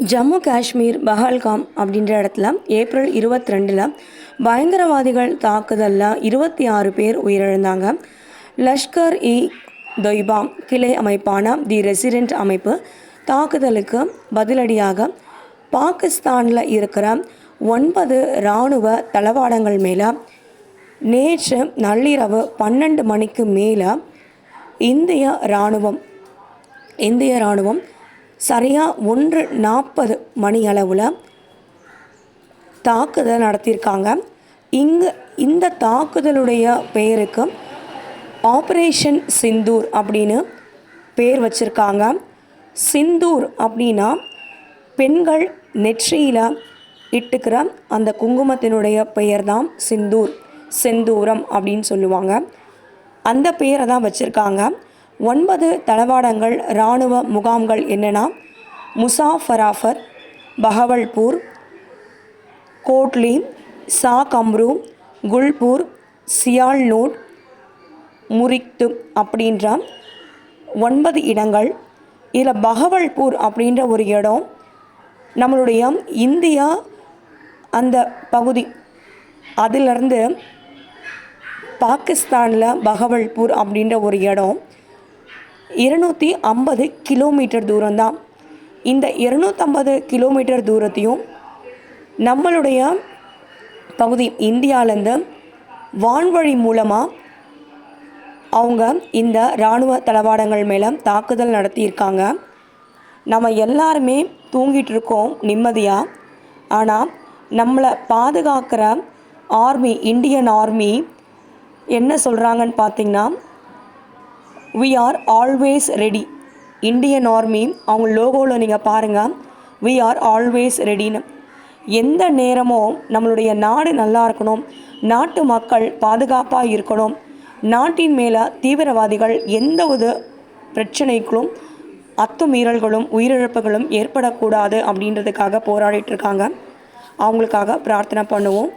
ஜம்மு காஷ்மீர் பஹல்காம் அப்படின்ற இடத்துல ஏப்ரல் இருபத்தி ரெண்டில் பயங்கரவாதிகள் தாக்குதலில் இருபத்தி ஆறு பேர் உயிரிழந்தாங்க. லஷ்கர் இ தொய்பா கிளை அமைப்பான தி ரெசிடென்ட் அமைப்பு தாக்குதலுக்கு பதிலடியாக பாகிஸ்தானில் இருக்கிற ஒன்பது இராணுவ தளவாடங்கள் மேலே நேற்று நள்ளிரவு பன்னெண்டு மணிக்கு மேலே இந்திய இராணுவம் இந்திய இராணுவம் சரியாக ஒன்று நாற்பது மணி அளவில் தாக்குதல் நடத்தியிருக்காங்க. இங்கு இந்த தாக்குதலுடைய பெயருக்கு ஆப்ரேஷன் சிந்தூர் அப்படின்னு பேர் வச்சுருக்காங்க. சிந்தூர் அப்படின்னா பெண்கள் நெற்றியில் இட்டுக்கிற அந்த குங்குமத்தினுடைய பெயர் தான் சிந்தூர் செந்தூரம் அப்படின்னு சொல்லுவாங்க. அந்த பெயரை தான் வச்சுருக்காங்க. ஒன்பது தளவாடங்கள் இராணுவ முகாம்கள் என்னென்னா முசாஃபராஃபர் பகவல்பூர் கோட்லி சா கம்ரு குல்பூர் சியால்நூட் முரிக்து அப்படின்ற ஒன்பது இடங்கள். இதில் பகவல்பூர் அப்படின்ற ஒரு இடம் நம்மளுடைய இந்தியா அந்த பகுதி. அதிலிருந்து பாகிஸ்தானில் பகவல்பூர் அப்படின்ற ஒரு இடம். இருநூற்றி ஐம்பது கிலோமீட்டர் தூரம்தான். இந்த இருநூற்றம்பது கிலோமீட்டர் தூரத்தையும் நம்மளுடைய பகுதி இந்தியாவிலேருந்து வான்வழி மூலமாக அவங்க இந்த இராணுவ தளவாடங்கள் மேலே தாக்குதல் நடத்தியிருக்காங்க. நம்ம எல்லாருமே தூங்கிட்டு இருக்கோம் நிம்மதியாக ஆனால் நம்மளை பாதுகாக்கிற ஆர்மி இந்தியன் ஆர்மி என்ன சொல்கிறாங்கன்னு பார்த்தீங்கன்னா we are always ready Indian army அவங்க லோகோவில் நீங்கள் பாருங்கள் வி ஆர் ஆல்வேஸ் ரெடின்னு எந்த நேரமும் நம்மளுடைய நாடு நல்லா இருக்கணும். நாட்டு மக்கள் பாதுகாப்பாக இருக்கணும். நாட்டின் மேலே தீவிரவாதிகள் எந்த ஒரு பிரச்சனைகளும் அத்துமீறல்களும் உயிரிழப்புகளும் ஏற்படக்கூடாது அப்படின்றதுக்காக போராடிட்டு இருக்காங்க. அவங்களுக்காக பிரார்த்தனை பண்ணுவோம்.